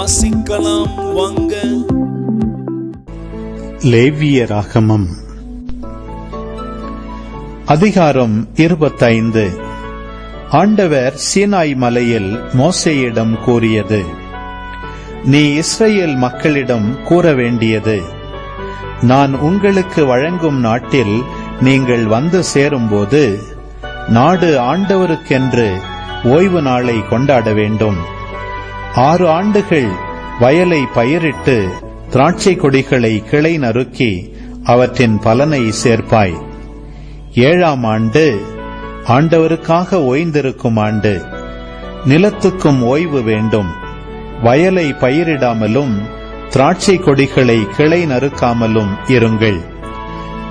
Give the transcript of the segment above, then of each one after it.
வாசிக்கலாம் வாங்க. லேவியராகமம். அதிகாரம் இருபத்தைந்து. ஆண்டவர் சீனாய் மலையில் மோசையிடம் கூறியது நீ இஸ்ரேல் மக்களிடம் கூற வேண்டியது நான் உங்களுக்கு வழங்கும் நாட்டில் நீங்கள் வந்து சேரும்போது நாடு ஆண்டவருக்கென்று ஓய்வு நாளை கொண்டாட வேண்டும். ஆறு ஆண்டுகள் வயலை பயிரிட்டு திராட்சை கொடிகளை கிளை நறுக்கி அவற்றின் பலனை சேர்ப்பாய். ஏழாம் ஆண்டு ஆண்டவருக்காக ஓய்ந்திருக்கும் ஆண்டு. நிலத்துக்கும் ஓய்வு வேண்டும். வயலை பயிரிடாமலும் திராட்சை கொடிகளை கிளை நறுக்காமலும் இருங்கள்.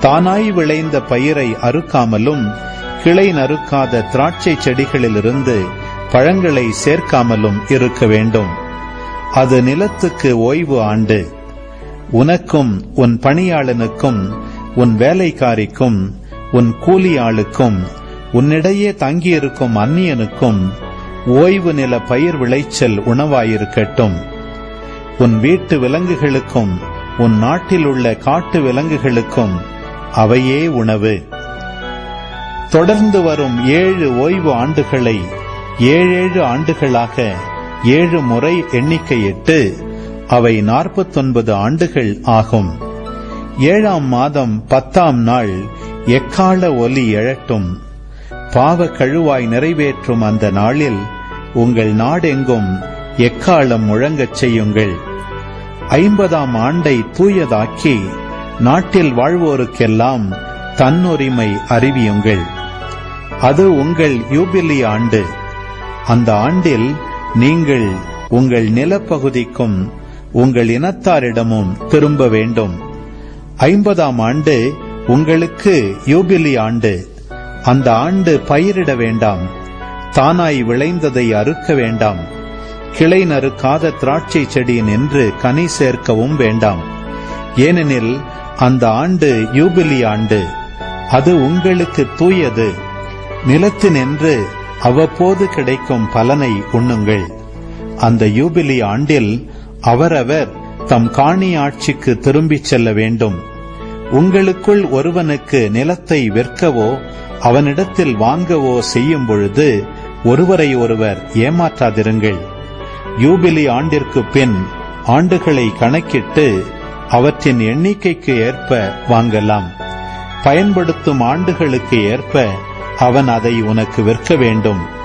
தானாய் விளைந்த பயிரை அறுக்காமலும் கிளை நறுக்காத திராட்சை செடிகளிலிருந்து பழங்களை சேர்க்காமலும் இருக்க வேண்டும். அது நிலத்துக்கு ஓய்வு ஆண்டு. உனக்கும் உன் பணியாளனுக்கும் உன் வேலைக்காரிக்கும் உன் கூலியாளுக்கும் உன்னிடையே தங்கியிருக்கும் அந்நியனுக்கும் ஓய்வு நில பயிர் விளைச்சல் உணவாயிருக்கட்டும். உன் வீட்டு விலங்குகளுக்கும் உன் நாட்டில் உள்ள காட்டு விலங்குகளுக்கும் அவையே உணவு. தொடர்ந்து வரும் ஏழு ஓய்வு ஆண்டுகளை ஏழேழு ஆண்டுகளாக ஏழு முறை எண்ணிக்கையிட்டு அவை நாற்பத்தொன்பது ஆண்டுகள் ஆகும். ஏழாம் மாதம் பத்தாம் நாள் எக்கால ஒலி எழட்டும். பாவ கழுவாய் நிறைவேற்றும் அந்த நாளில் உங்கள் நாடெங்கும் எக்காலம் முழங்கச் செய்யுங்கள். ஐம்பதாம் ஆண்டை தூயதாக்கி நாட்டில் வாழ்வோருக்கெல்லாம் தன்னுரிமை அறிவியுங்கள். அது உங்கள் யூபிலி ஆண்டு. அந்த ஆண்டில் நீங்கள் உங்கள் நிலப்பகுதிக்கும் உங்கள் இனத்தாரிடமும் திரும்ப வேண்டும். ஐம்பதாம் ஆண்டு உங்களுக்கு யூபிலி ஆண்டு. அந்த ஆண்டு பயிரிட வேண்டாம். தானாய் விளைந்ததை அறுக்க வேண்டாம். கிளை நறுக்காத திராட்சை செடி நின்று கனி சேர்க்கவும் வேண்டாம். ஏனெனில் அந்த ஆண்டு யூபிலி ஆண்டு. அது உங்களுக்கு தூயது. நிலத்தினின்று அவ்வப்போது கிடைக்கும் பலனை உண்ணுங்கள். அந்த யூபிலி ஆண்டில் அவரவர் தம் காணி ஆட்சிக்கு திரும்பிச் செல்ல வேண்டும். உங்களுக்குள் ஒருவனுக்கு நிலத்தை விற்கவோ அவனிடத்தில் வாங்கவோ செய்யும் பொழுது ஒருவரை ஒருவர் ஏமாற்றாதிருங்கள். யூபிலி ஆண்டிற்கு பின் ஆண்டுகளை கணக்கிட்டு அவற்றின் எண்ணிக்கைக்கு ஏற்ப வாங்கலாம். பயன்படுத்தும் ஆண்டுகளுக்கு ஏற்ப அவன் அதை உனக்கு விற்க வேண்டும்.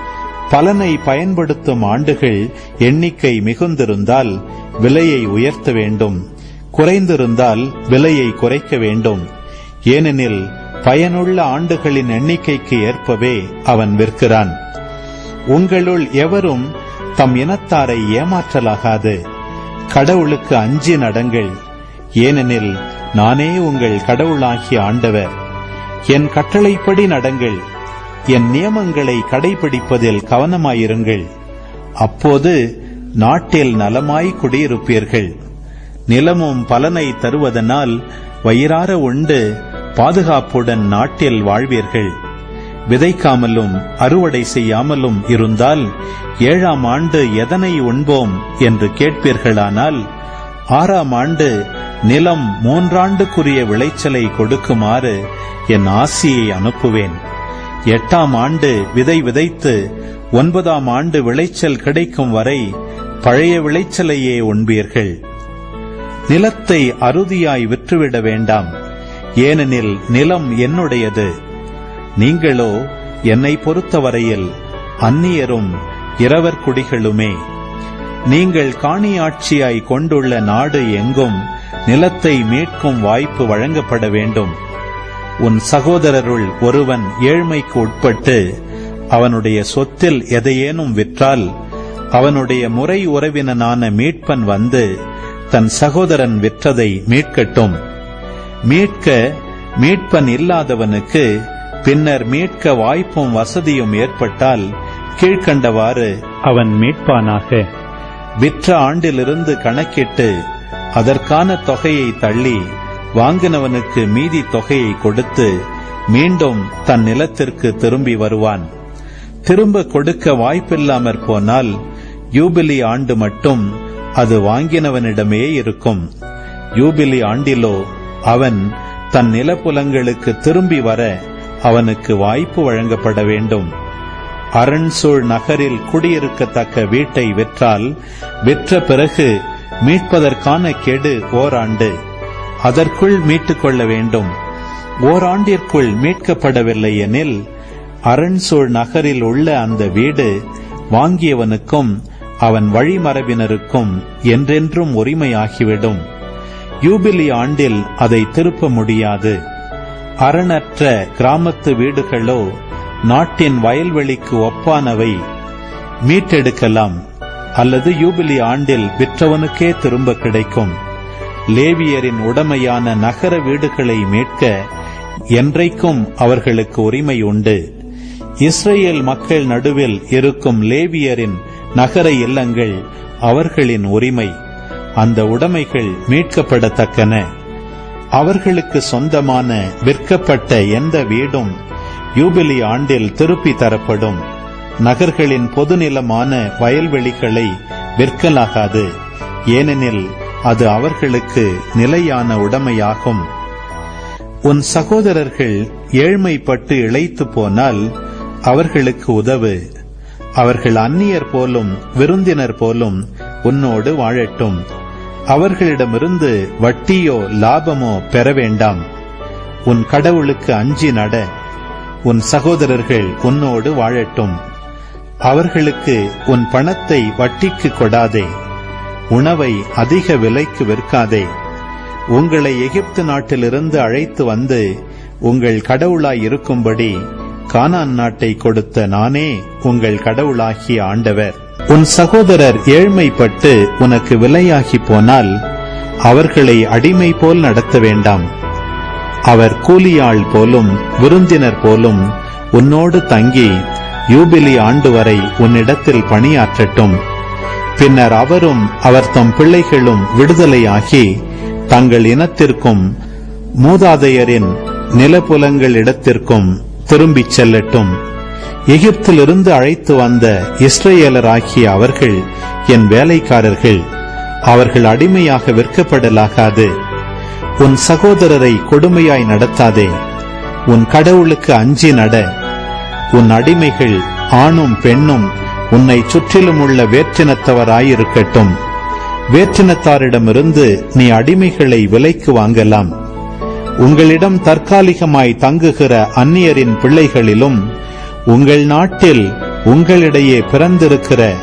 பலனை பயன்படுத்தும் ஆண்டுகள் எண்ணிக்கை மிகுந்திருந்தால் விலையை உயர்த்த வேண்டும். குறைந்திருந்தால் விலையை குறைக்க வேண்டும். ஏனெனில் பயனுள்ள ஆண்டுகளின் எண்ணிக்கைக்கு ஏற்பவே அவன் விற்கிறான். உங்களுள் எவரும் தம் இனத்தாரை ஏமாற்றலாகாது. கடவுளுக்கு அஞ்சி நடங்கள். ஏனெனில் நானே உங்கள் கடவுளாகிய ஆண்டவர். என் கட்டளைப்படி நடங்கள். என் நியமங்களை கடைபிடிப்பதில் கவனமாயிருங்கள். அப்போது நாட்டில் நலமாய் குடியிருப்பீர்கள். நிலமும் பலனை தருவதனால் வயிறார உண்டு பாதுகாப்புடன் நாட்டில் வாழ்வீர்கள். விதைக்காமலும் அறுவடை செய்யாமலும் இருந்தால் ஏழாம் ஆண்டு எதனை உண்போம் என்று கேட்பீர்களானால் ஆறாம் ஆண்டு நிலம் மூன்றாண்டுக்குரிய விளைச்சலை கொடுக்குமாறு என் ஆசியை அனுப்புவேன். எட்டாம் ஆண்டு விதை விதைத்து ஒன்பதாம் ஆண்டு விளைச்சல் கிடைக்கும் வரை பழைய விளைச்சலையே உண்பீர்கள். நிலத்தை அறுதியாய் விற்றுவிட வேண்டாம். ஏனெனில் நிலம் என்னுடையது. நீங்களோ என்னை பொறுத்தவரையில் அந்நியரும் இரவர் குடிகளுமே. நீங்கள் காணியாட்சியாய் கொண்டுள்ள நாடு எங்கும் நிலத்தை மீட்கும் வாய்ப்பு வழங்கப்பட வேண்டும். உன் சகோதரருள் ஒருவன் ஏழ்மைக்கு உட்பட்டு அவனுடைய சொத்தில் எதையேனும் விற்றால் அவனுடைய முறை உறவினனான மீட்பன் வந்து தன் சகோதரன் விற்றதை மீட்கட்டும். மீட்க மீட்பன் இல்லாதவனுக்கு பின்னர் மீட்க வாய்ப்பும் வசதியும் ஏற்பட்டால் கீழ்க்கண்டவாறு அவன் மீட்பானாக. விற்ற ஆண்டிலிருந்து கணக்கிட்டு அதற்கான தொகையை தள்ளி வாங்கினவனுக்கு மீதி தொகையை கொடுத்து மீண்டும் தன் நிலத்திற்கு திரும்பி வருவான். திரும்ப கொடுக்க வாய்ப்பில்லாமற் போனால் யூபிலி ஆண்டு மட்டும் அது வாங்கினவனிடமே இருக்கும். யூபிலி ஆண்டிலோ அவன் தன் நிலப்புலங்களுக்கு திரும்பி வர அவனுக்கு வாய்ப்பு வழங்கப்பட வேண்டும். அரண்சூழ் நகரில் குடியிருக்கத்தக்க வீட்டை விற்றால் விற்ற பிறகு மீட்பதற்கான கெடு ஓராண்டு. அதற்குள் மீட்டுக் கொள்ள வேண்டும். ஓராண்டிற்குள் மீட்கப்படவில்லை எனில் அரண்சூழ் நகரில் உள்ள அந்த வீடு வாங்கியவனுக்கும் அவன் வழிமரபினருக்கும் என்றென்றும் உரிமையாகிவிடும். யூபிலி ஆண்டில் அதை திருப்ப முடியாது. அரணற்ற கிராமத்து வீடுகளோ நாட்டின் வயல்வெளிக்கு ஒப்பானவை. மீட்டெடுக்கலாம். அல்லது யூபிலி ஆண்டில் விற்றவனுக்கே திரும்ப கிடைக்கும். லேவியரின் உடமையான நகர வீடுகளை மீட்க என்றைக்கும் அவர்களுக்கு உரிமை உண்டு. இஸ்ரேல் மக்கள் நடுவில் இருக்கும் லேவியரின் நகர இல்லங்கள் அவர்களின் உரிமை. அந்த உடைமைகள் மீட்கப்படத்தக்கன. அவர்களுக்கு சொந்தமான விற்கப்பட்ட எந்த வீடும் யூபிலி ஆண்டில் திருப்பி தரப்படும். நகர்களின் பொதுநிலமான வயல்வெளிகளை விற்கலாகாது. ஏனெனில் அது அவர்களுக்கு நிலையான உடைமையாகும். உன் சகோதரர்கள் ஏழ்மைப்பட்டு இழைத்து போனால் அவர்களுக்கு உதவு. அவர்கள் அந்நியர் போலும் விருந்தினர் போலும் உன்னோடு வாழட்டும். அவர்களிடமிருந்து வட்டியோ லாபமோ பெற வேண்டாம். உன் கடவுளுக்கு அஞ்சி நட. உன் சகோதரர்கள் உன்னோடு வாழட்டும். அவர்களுக்கு உன் பணத்தை வட்டிக்கு கொடாதே. உணவை அதிக விலைக்கு விற்காதே. உங்களை எகிப்து நாட்டிலிருந்து அழைத்து வந்து உங்கள் கடவுளாய் இருக்கும்படி கானான் நாட்டை கொடுத்த நானே உங்கள் கடவுளாகிய ஆண்டவர். உன் சகோதரர் ஏழ்மைப்பட்டு உனக்கு விலையாகி போனால் அவர்களை அடிமை போல் நடத்த வேண்டாம். அவர் கூலியாள் போலும் விருந்தினர் போலும் உன்னோடு தங்கி யூபிலி ஆண்டு வரை உன்னிடத்தில் பணியாற்றட்டும். பின்னர் அவரும் அவர் தம் பிள்ளைகளும் விடுதலையாகி தங்கள் இனத்திற்கும் மூதாதையரின் நிலப்புலங்களிடத்திற்கும் திரும்பிச் செல்லட்டும். எகிப்திலிருந்து அழைத்து வந்த இஸ்ரேலராகிய அவர்கள் என் வேலைக்காரர்கள். அவர்கள் அடிமையாக விற்கப்படலாகாது. உன் சகோதரரை கொடுமையாய் நடத்தாதே. உன் கடவுளுக்கு அஞ்சி நட. உன் அடிமைகள் ஆணும் பெண்ணும் உன்னை சுற்றிலும் உள்ள வேற்றினத்தவராயிருக்கட்டும். வேற்றினத்தாரிடமிருந்து நீ அடிமைகளை விலைக்கு வாங்கலாம். உங்களிடம் தற்காலிகமாய் தங்குகிற அந்நியரின் பிள்ளைகளிலும் உங்கள் நாட்டில் உங்களிடையே பிறந்திருக்கிற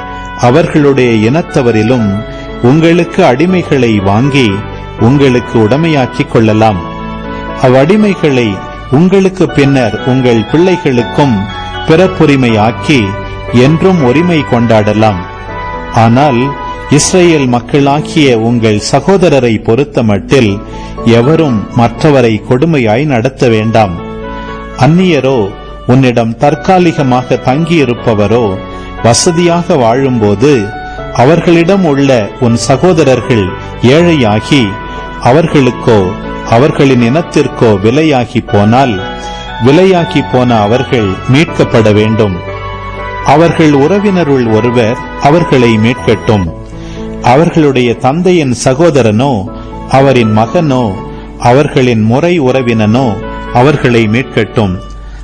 அவர்களுடைய இனத்தவரிலும் உங்களுக்கு அடிமைகளை வாங்கி உங்களுக்கு உடமையாக்கிக் கொள்ளலாம். அவ்வடிமைகளை உங்களுக்கு பின்னர் உங்கள் பிள்ளைகளுக்கும் பிறப்புரிமையாக்கி என்றும் உரிமை கொண்டாடலாம். ஆனால் இஸ்ரேல் மக்களாகிய உங்கள் சகோதரரை பொறுத்த மட்டில் எவரும் மற்றவரை கொடுமையாய் நடத்த வேண்டாம். அந்நியரோ உன்னிடம் தற்காலிகமாக தங்கியிருப்பவரோ வசதியாக வாழும்போது அவர்களிடம் உள்ள உன் சகோதரர்கள் ஏழையாகி அவர்களுக்கோ அவர்களின் இனத்திற்கோ விலையாகி போனால் விலையாகி போன அவர்கள் மீட்கப்பட வேண்டும். அவர்கள் உறவினருள் ஒருவர் அவர்களை மீட்கட்டும். அவர்களுடைய தந்தையின் சகோதரனோ அவரின் மகனோ அவர்களின் முறை உறவினனோ அவர்களை மீட்கட்டும்.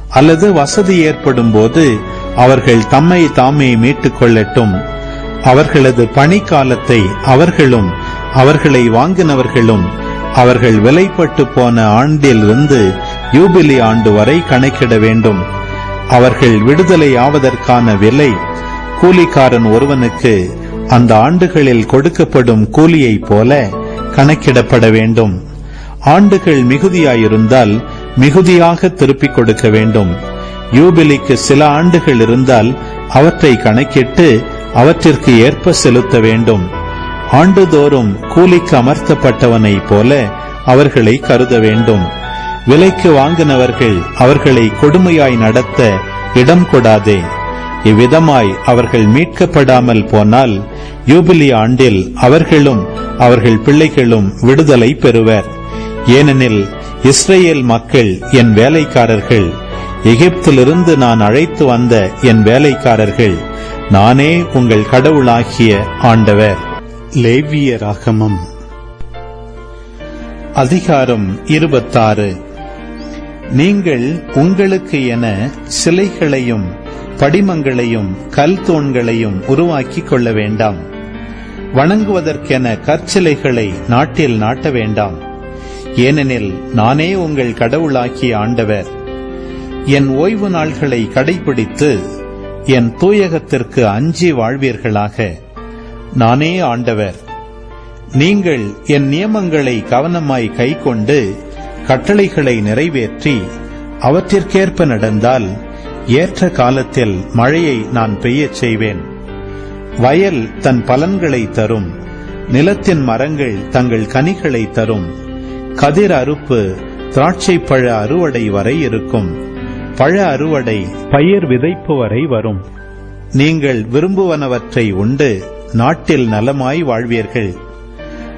அல்லது வசதி ஏற்படும் போது அவர்கள் தம்மை தாமே மீட்டுக் கொள்ளட்டும் அவர்களது பணிக்காலத்தை அவர்களும் அவர்களை வாங்கினவர்களும் அவர்கள் விலைப்பட்டு போன ஆண்டிலிருந்து யூபிலி ஆண்டு வரை கணக்கிட வேண்டும். அவர்கள் விடுதலை ஆவதற்கான விலை கூலிக்காரன் ஒருவனுக்கு அந்த ஆண்டுகளில் கொடுக்கப்படும் கூலியைப் போல கணக்கிடப்பட வேண்டும். ஆண்டுகள் மிகுதியாயிருந்தால் மிகுதியாக திருப்பிக் கொடுக்க வேண்டும். யூபிலிக்கு சில ஆண்டுகள் இருந்தால் அவற்றை கணக்கிட்டு அவற்றிற்கு ஏற்ப செலுத்த வேண்டும். ஆண்டுதோறும் கூலிக்கு அமர்த்தப்பட்டவனைப் போல அவர்களை கருத வேண்டும். விலைக்கு வாங்கினவர்கள் அவர்களை கொடுமையாய் நடத்த இடம் கொடாதே. இவ்விதமாய் அவர்கள் மீட்கப்படாமல் போனால் யூபிலி ஆண்டில் அவர்களும் அவர்கள் பிள்ளைகளும் விடுதலை பெறுவர். ஏனெனில் இஸ்ரேல் மக்கள் என் வேலைக்காரர்கள் எகிப்திலிருந்து நான் அழைத்து வந்த என் வேலைக்காரர்கள் நானே உங்கள் கடவுளாகிய ஆண்டவர். லேவியராகமம் அதிகாரம் இருபத்தாறு. நீங்கள் உங்களுக்கு என சிலைகளையும் படிமங்களையும் கல் தூண்களையும் உருவாக்கிக் கொள்ள வேண்டாம். வணங்குவதற்கென கற்சிலைகளை நாட்டில் நாட்ட வேண்டாம். ஏனெனில் நானே உங்கள் கடவுளாக்கிய ஆண்டவர். என் ஓய்வு நாள்களை கடைபிடித்து என் தூயகத்திற்கு அஞ்சி வாழ்வீர்களாக. நானே ஆண்டவர். நீங்கள் என் நியமங்களை கவனமாய் கைக்கொண்டு கட்டளைகளை நிறைவேற்றி அவற்றிற்கேற்ப நடந்தால் ஏற்ற காலத்தில் மழையை நான் பெய்யச் செய்வேன். வயல் தன் பலன்களை தரும். நிலத்தின் மரங்கள் தங்கள் கனிகளை தரும். கதிர் அறுப்பு திராட்சை பழ அறுவடை வரை இருக்கும். பழ அறுவடை பயிர் விதைப்பு வரை வரும். நீங்கள் விரும்புவனவற்றை உண்டு. நாட்டில் நலமாய் வாழ்வீர்கள்.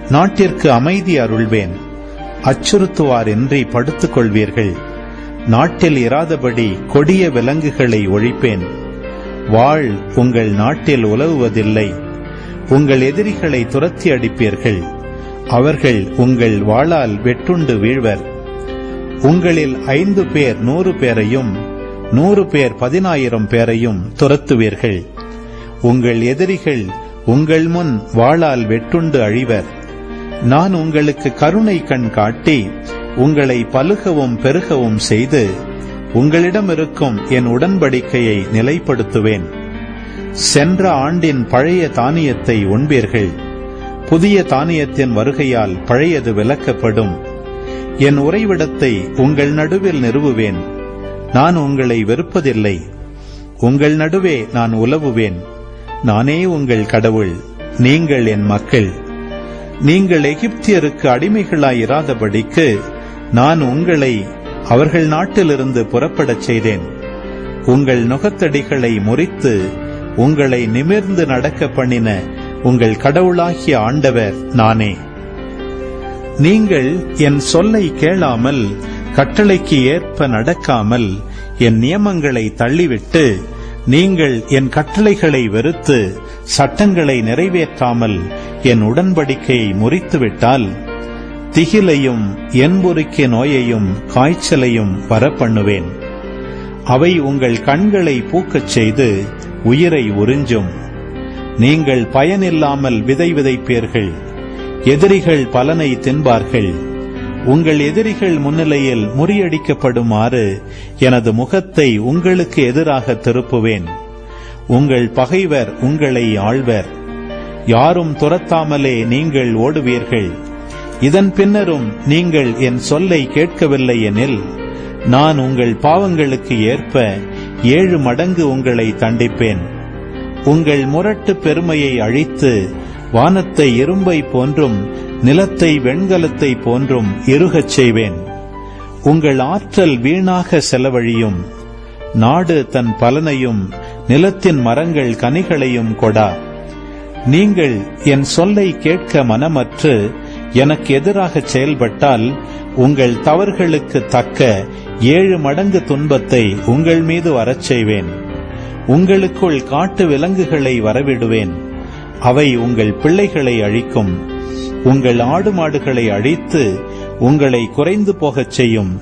நாட்டிற்கு அமைதி அருள்வேன். அச்சுறுத்துவாரின்றி படுத்துக் கொள்வீர்கள் நாட்டில் இராதபடி கொடிய விலங்குகளை ஒழிப்பேன். வாழ் உங்கள் நாட்டில் உலவுவதில்லை. உங்கள் எதிரிகளை துரத்தி அடிப்பீர்கள். அவர்கள் உங்கள் வாளால் வெட்டுண்டு வீழ்வர். உங்களில் ஐந்து பேர் நூறு பேரையும் நூறு பேர் பதினாயிரம் பேரையும் துரத்துவீர்கள். உங்கள் எதிரிகள் உங்கள் முன் வாளால் வெட்டுண்டு அழிவர். நான் உங்களுக்கு கருணை கண் காட்டி உங்களை பலுகவும் பெருகவும் செய்து உங்களிடம் இருக்கும் என் உடன்படிக்கையை நிலைப்படுத்துவேன். சென்ற ஆண்டின் பழைய தானியத்தை உண்பீர்கள். புதிய தானியத்தின் வருகையால் பழையது விலக்கப்படும் என் உறைவிடத்தை உங்கள் நடுவில் நிறுவுவேன். நான் உங்களை வெறுப்பதில்லை. உங்கள் நடுவே நான் உலவுவேன். நானே உங்கள் கடவுள் நீங்கள் என் மக்கள். நீங்கள் எகிப்தியருக்கு அடிமைகளாயிராதபடிக்கு நான் உங்களை அவர்கள் நாட்டிலிருந்து புறப்படச் செய்தேன். உங்கள் நுகத்தடிகளை முறித்து உங்களை நிமிர்ந்து நடக்க பண்ணின உங்கள் கடவுளாகிய ஆண்டவர் நானே. நீங்கள் என் சொல்லை கேளாமல் கட்டளைக்கு ஏற்ப நடக்காமல் என் நியமங்களை தள்ளிவிட்டு நீங்கள் என் கட்டளைகளை வெறுத்து சட்டங்களை நிறைவேற்றாமல் என் உடன்படிக்கையை முறித்துவிட்டால் திகிலையும் என்புருக்கிய நோயையும் காய்ச்சலையும் வரப்பண்ணுவேன். அவை உங்கள் கண்களை பூக்கச் செய்து உயிரை உறிஞ்சும். நீங்கள் பயனில்லாமல் விதை விதைப்பீர்கள். எதிரிகள் பலனை தின்பார்கள். உங்கள் எதிரிகள் முன்னிலையில் முறியடிக்கப்படுமாறு எனது முகத்தை உங்களுக்கு எதிராக திருப்புவேன். உங்கள் பகைவர் உங்களை ஆழ்வர் யாரும் துரத்தாமலே நீங்கள் ஓடுவீர்கள். இதன் பின்னரும் நீங்கள் என் சொல்லை கேட்கவில்லை எனில் நான் உங்கள் பாவங்களுக்கு ஏற்ப ஏழு மடங்கு உங்களை தண்டிப்பேன். உங்கள் முரட்டு பெருமையை அழித்து வானத்தை இரும்பை போன்றும் நிலத்தை வெண்கலத்தை போன்றும் இருகச் செய்வேன். உங்கள் ஆற்றல் வீணாக செலவழியும். நாடு தன் பலனையும் நிலத்தின் மரங்கள் கனிகளையும் கொடா. நீங்கள் என் சொல்லை கேட்க மனமற்று எனக்கு எதிராக செயல்பட்டால் உங்கள் தவறுகளுக்கு தக்க ஏழு மடங்கு துன்பத்தை உங்கள் மீது வரச் செய்வேன். உங்களுக்குள் காட்டு விலங்குகளை வரவிடுவேன். அவை உங்கள் பிள்ளைகளை அழிக்கும். உங்கள் ஆடு மாடுகளை அழித்து உங்களை குறைந்து போகச் செய்யும்.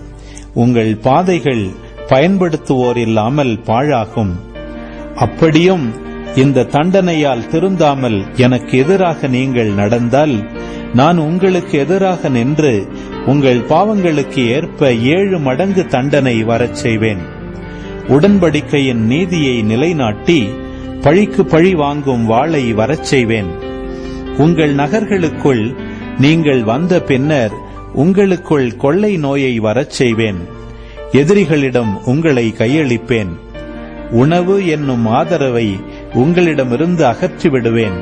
உங்கள் பாதைகள் பயன்படுத்துவோர் இல்லாமல் பாழாகும். அப்படியும் இந்த தண்டனையால் திருந்தாமல் எனக்கு எதிராக நீங்கள் நடந்தால் நான் உங்களுக்கு எதிராக நின்று உங்கள் பாவங்களுக்கு ஏற்ப ஏழு மடங்கு தண்டனை வரச் செய்வேன். உடன்படிக்கையின் நீதியை நிலைநாட்டி பழிக்கு பழி வாங்கும் வாளை வரச் செய்வேன். உங்கள் நகர்களுக்குள் நீங்கள் வந்த பின்னர் உங்களுக்குள் கொள்ளை நோயை வரச் செய்வேன். எதிரிகளிடம் உங்களை கையளிப்பேன். உணவு என்னும் ஆதரவை உங்களிடமிருந்து அகற்றி விடுவேன்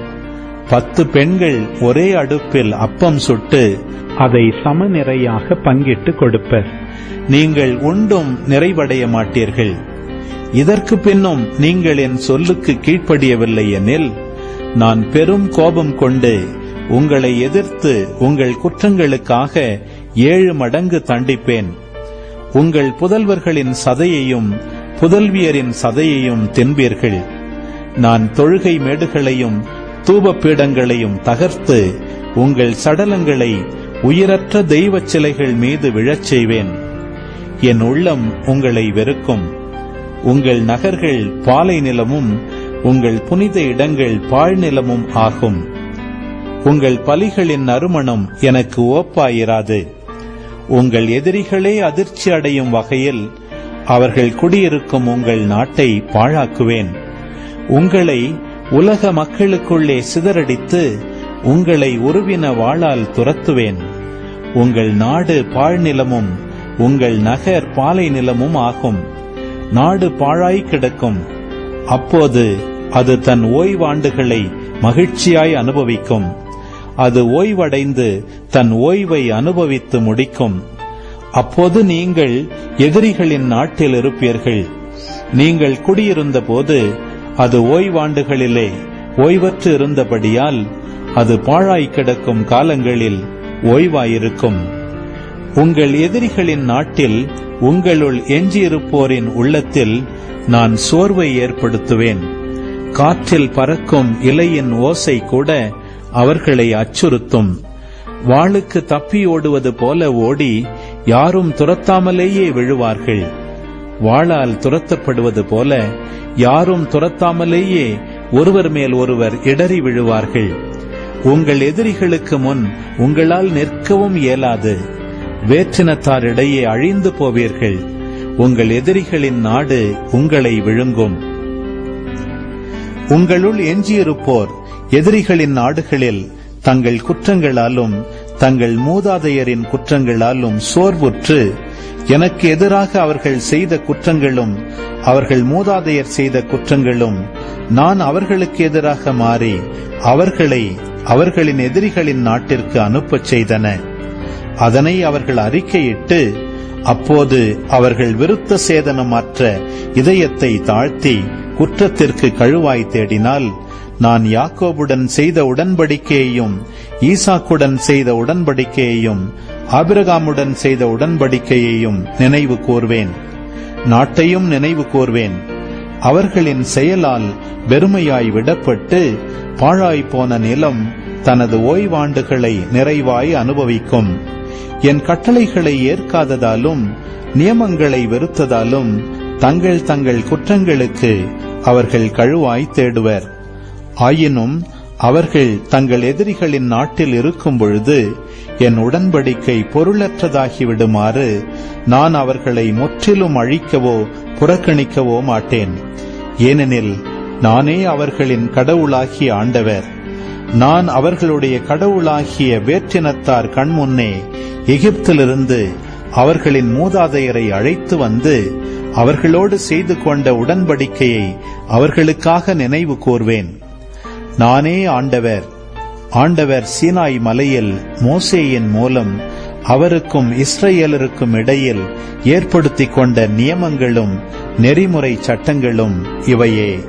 பத்து பெண்கள் ஒரே அடுப்பில் அப்பம் சுட்டு அதை சமநிறையாக பங்கிட்டு கொடுப்பர். நீங்கள் உண்டும் நிறைவடைய மாட்டீர்கள். இதற்கு பின்னும் நீங்கள் என் சொல்லுக்கு கீழ்ப்படியவில்லை எனில் நான் பெரும் கோபம் கொண்டு உங்களை எதிர்த்து உங்கள் குற்றங்களுக்காக ஏழு மடங்கு தண்டிப்பேன். உங்கள் புதல்வர்களின் சதையையும் புதல்வியரின் சதையையும் தின்பீர்கள். நான் தொழுகை மேடுகளையும் தூபப்பீடங்களையும் தகர்த்து உங்கள் சடலங்களை உயிரற்ற தெய்வச் சிலைகள் மீது விழச் செய்வேன். என் உள்ளம் உங்களை வெறுக்கும். உங்கள் நகர்கள் பாலை நிலமும் உங்கள் புனித இடங்கள் பாழ்நிலமும் ஆகும். உங்கள் பலிகளின் நறுமணம் எனக்கு ஓப்பாயிராது உங்கள் எதிரிகளே அதிர்ச்சி அடையும் வகையில் அவர்கள் குடியிருக்கும் உங்கள் நாட்டை பாழாக்குவேன். உங்களை உலக மக்களுக்குள்ளே சிதறடித்து உங்களை உருவின வாளால் துரத்துவேன். உங்கள் நாடு பாழ்நிலமும் உங்கள் நகர் பாலை நிலமும் ஆகும். நாடு பாழாய் கிடக்கும். அப்போது அது தன் ஓய்வாண்டுகளை மகிழ்ச்சியாய் அனுபவிக்கும். அது ஓய்வடைந்து தன் ஓய்வை அனுபவித்து முடிக்கும். அப்போது நீங்கள் எதிரிகளின் நாட்டில் இருப்பீர்கள். நீங்கள் குடியிருந்த போது அது ஓய்வாண்டுகளிலே ஓய்வற்று இருந்தபடியால் அது பாழாய் கிடக்கும் காலங்களில் ஓய்வாயிருக்கும். உங்கள் எதிரிகளின் நாட்டில் உங்களுள் எஞ்சியிருப்போரின் உள்ளத்தில் நான் சோர்வை ஏற்படுத்துவேன். காற்றில் பறக்கும் இலையின் ஓசை கூட அவர்களை அச்சுறுத்தும். வாளுக்கு தப்பி ஓடுவது போல ஓடி யாரும் துரத்தாமலேயே விழுவார்கள். வாளால் துரத்தப்படுவது போல யாரும் துரத்தாமலேயே ஒருவர் மேல் ஒருவர் இடறி விழுவார்கள். உங்கள் எதிரிகளுக்கு முன் உங்களால் நிற்கவும் இயலாது. வேற்றினத்தாரிடையே அழிந்து போவீர்கள். உங்கள் எதிரிகளின் நாடு உங்களை விழுங்கும். உங்களுள் எஞ்சியிருப்போர் எதிரிகளின் நாடுகளில் தங்கள் குற்றங்களாலும் தங்கள் மூதாதையரின் குற்றங்களாலும் சோர்வுற்று எனக்கு எதிராக அவர்கள் செய்த குற்றங்களும் அவர்கள் மூதாதையர் செய்த குற்றங்களும் நான் அவர்களுக்கு எதிராக மாறி அவர்களை அவர்களின் எதிரிகளின் நாட்டிற்கு அனுப்பச் செய்தன. அதனை அவர்கள் அறிக்கையிட்டு அப்போது அவர்கள் விருத்த சேதனமற்ற இதயத்தை தாழ்த்தி குற்றத்திற்கு கழுவாய் தேடினால் நான் யாக்கோபுடன் செய்த உடன்படிக்கையையும் ஈசாக்குடன் செய்த உடன்படிக்கையையும் ஆபிரகாமுடன் செய்த உடன்படிக்கையையும் நினைவு கூர்வேன். நாட்டையும் நினைவு கூர்வேன். அவர்களின் செயலால் வெறுமையாய் விடப்பட்டு பாழாய் போன நிலம் தனது ஓய்வாண்டுகளை நிறைவாய் அனுபவிக்கும். என் கட்டளைகளை ஏற்காததாலும் நியமங்களை வெறுத்ததாலும் தங்கள் தங்கள் குற்றங்களுக்கு அவர்கள் கழுவாய் தேடுவர். ஆயினும் அவர்கள் தங்கள் எதிரிகளின் நாட்டில் இருக்கும் பொழுது என் உடன்படிக்கை பொருளற்றதாகிவிடுமாறு நான் அவர்களை முற்றிலும் அழிக்கவோ புறக்கணிக்கவோ மாட்டேன். ஏனெனில் நானே அவர்களின் கடவுளாகிய ஆண்டவர். நான் அவர்களுடைய கடவுளாகிய வேற்றினத்தார் கண்முன்னே எகிப்திலிருந்து அவர்களின் மூதாதையரை அழைத்து வந்து அவர்களோடு செய்து கொண்ட உடன்படிக்கையை அவர்களுக்காக நினைவு கூர்வேன். நானே ஆண்டவர். ஆண்டவர் சீனாய் மலையில் மோசேயின் மூலம் அவருக்கும் இஸ்ரேலருக்கும் இடையில் ஏற்படுத்திக் கொண்ட நியமங்களும் நெறிமுறை சட்டங்களும் இவையே.